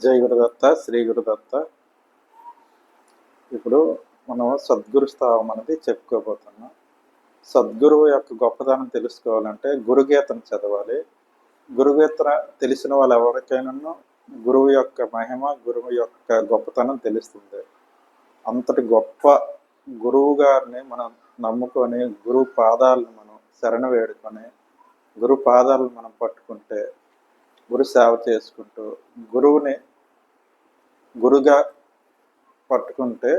జై గురుదత్త శ్రీ గురుదత్త ఇప్పుడు మనం సద్గురు స్థావం అనేది చెప్పుకోబోతున్నాం. సద్గురువు యొక్క గొప్పతనం తెలుసుకోవాలంటే గురుగీతను చదవాలి. గురుగీత తెలిసిన వాళ్ళు ఎవరికైనా గురువు యొక్క మహిమ గురువు యొక్క గొప్పతనం తెలుస్తుంది. అంతటి గొప్ప గురువు గారిని మనం నమ్ముకొని గురువు పాదాలను మనం శరణ వేడుకొని గురు పాదాలను మనం పట్టుకుంటే గురు సేవ చేసుకుంటూ గురువుని గురుగా పట్టుకుంటే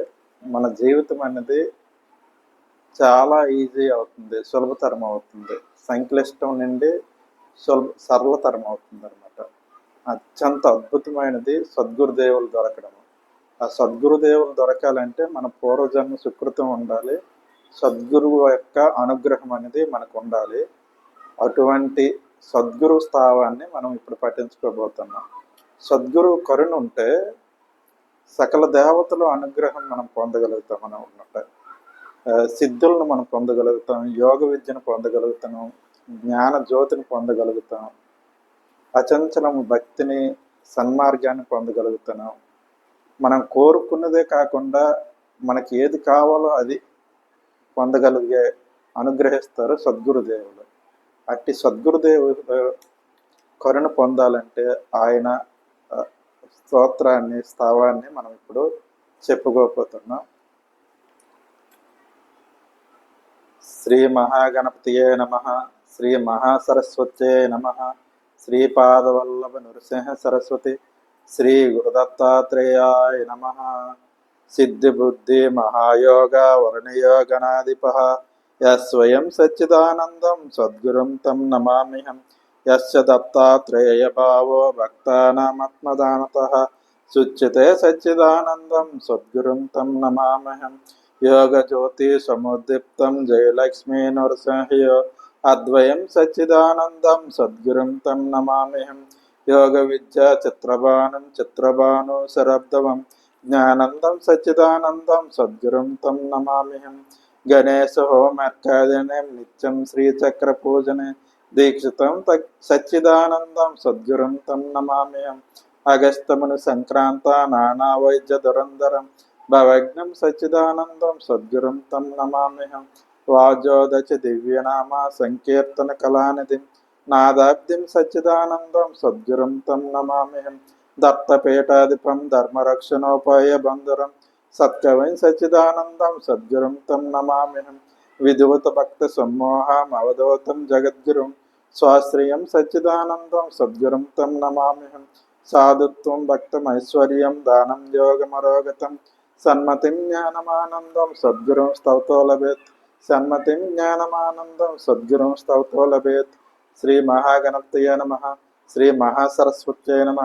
మన జీవితం అనేది చాలా ఈజీ అవుతుంది సులభతరం అవుతుంది. సంక్లిష్టం నుండి సులభ సరళతరం అవుతుంది అనమాట అత్యంత అద్భుతమైనది సద్గురుదేవులు దొరకడం. ఆ సద్గురుదేవులు దొరకాలంటే మన పూర్వజన్మ సుకృతం ఉండాలి. సద్గురువు యొక్క అనుగ్రహం అనేది మనకు ఉండాలి. అటువంటి సద్గురు స్థావాన్ని మనం ఇప్పుడు పఠించుకోబోతున్నాం సద్గురు కరుణ ఉంటే సకల దేవతల అనుగ్రహం మనం పొందగలుగుతాం మనం ఉన్నట్ట సిద్ధులను మనం పొందగలుగుతాం యోగ విద్యను పొందగలుగుతాం జ్ఞాన జ్యోతిని పొందగలుగుతాం అచంచలం భక్తిని సన్మార్గాన్ని పొందగలుగుతున్నాం మనం కోరుకున్నదే కాకుండా మనకి ఏది కావాలో అది పొందగలిగే అనుగ్రహిస్తారు సద్గురుదేవులు. అట్టి సద్గురుదేవుడు కరుణ పొందాలంటే ఆయన స్తోత్రాన్ని స్థావాన్ని మనం ఇప్పుడు చెప్పుకోపోతున్నాం శ్రీ మహాగణపతియే నమ శ్రీ మహాసరస్వత్యే నమ శ్రీపాదవల్లభ నృసింహ సరస్వతి శ్రీ గురుదత్తాత్రేయాయ నమ సిద్ధిబుద్ధి మహాయోగ వర్ణయోగనాధిప స్వయం సచ్చిదానందం సద్గురుం తం నమామిహం యస్య దత్తాత్రేయ భావో భక్తానామత్మదానత శుచ్యతే సచ్చిదానందం సద్గురుం తం నమామ్యహం యోగజ్యోతి సముద్దీప్తం జయలక్ష్మీ నరసింహయో అద్వయం సచ్చిదానందం సద్గురుం తం నమామ్యహం యోగ విద్య చిత్రబాణం చిత్రబాను శరబ్దవం జ్ఞానందం సచ్చిదానందం సద్గురుం దీక్షితం సచ్చిదానందం సద్గురంతం నమామ్యం అగస్తమును సంక్రాంత నానా వైద్య దురంధరం భవజ్ఞం సచ్చిదానందం సద్గురుం తం నమామ్యహం వాజోదచ దివ్యనామ సంకీర్తన కళానిధిం నాదాబ్దిం సచ్చిదానందం సద్గురుం తం నమామ్యహం దత్తపీఠాధిపం ధర్మరక్షణోపాయ బంధురం సత్కవిం సచ్చిదానందం సద్గురుం తం నమామ్యహం విధువత భక్త సమ్మోహం అవధూతం జగద్గురుం స్వాశ్రయం సచ్చిదానందం సద్గురుం తం నమామ్యహం సాధుత్వం భక్తం ఐశ్వర్యం దానం యోగమరోగతం సన్మతిం జ్ఞానమానందం సద్గురం స్తవతో లభేత్ సన్మతిం జ్ఞానమానందం సద్గురం స్తవతో లభేత్ శ్రీ మహాగణప్తయ నమ శ్రీ మహాసరస్వత్యై నమ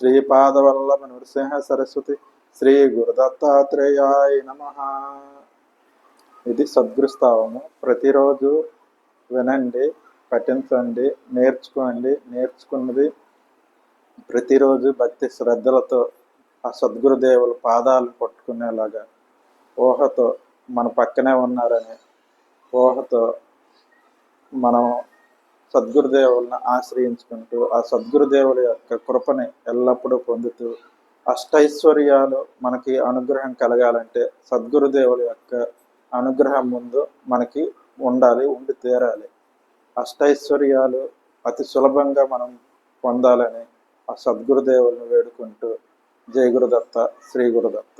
శ్రీపాదవల్లభ నృసింహ సరస్వతి శ్రీ గురుదత్తాత్రేయాయ నమ ఇది సద్గురుస్తావము ప్రతిరోజు వినండి పఠించండి నేర్చుకోండి. నేర్చుకున్నది ప్రతిరోజు భక్తి శ్రద్ధలతో ఆ సద్గురుదేవుల పాదాలు పట్టుకునేలాగా ఊహతో మన పక్కనే ఉన్నారని ఊహతో మనం సద్గురుదేవులను ఆశ్రయించుకుంటూ ఆ సద్గురుదేవుల యొక్క కృపని ఎల్లప్పుడూ పొందుతూ అష్టైశ్వర్యాలు మనకి అనుగ్రహం కలగాలంటే సద్గురుదేవుల యొక్క అనుగ్రహం ముందు మనకి ఉండాలి ఉండి తీరాలి. అష్టైశ్వర్యాలు అతి సులభంగా మనం పొందాలని ఆ సద్గురుదేవులను వేడుకుంటూ జయ గురుదత్త శ్రీ గురుదత్త.